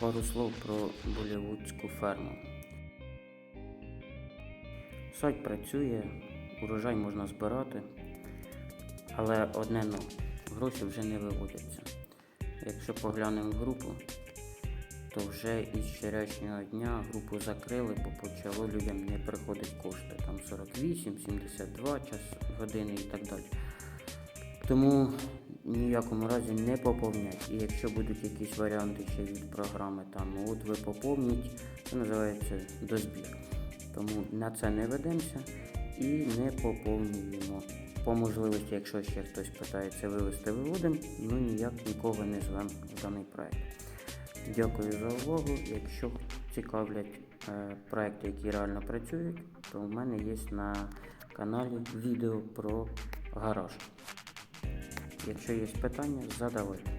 Пару слов про болівудську ферму. Сайт працює, урожай можна збирати, але одне но, гроші вже не виводяться. Якщо поглянемо в групу, то вже із вчорашнього дня групу закрили, бо почало людям не приходить кошти. Там 48, 72 час години і так далі. Тому ні в якому разі не поповнять. І якщо будуть якісь варіанти ще від програми, там от ви поповніть, це називається дозбір. Тому на це не ведемося і не поповнюємо. По можливості, якщо ще хтось питається вивести, виводимо, ну ніяк нікого не звемо в даний проект. Дякую за увагу. Якщо цікавлять е, проекти, які реально працюють, то в мене є на каналі відео про гараж. Якщо є питання, задавайте.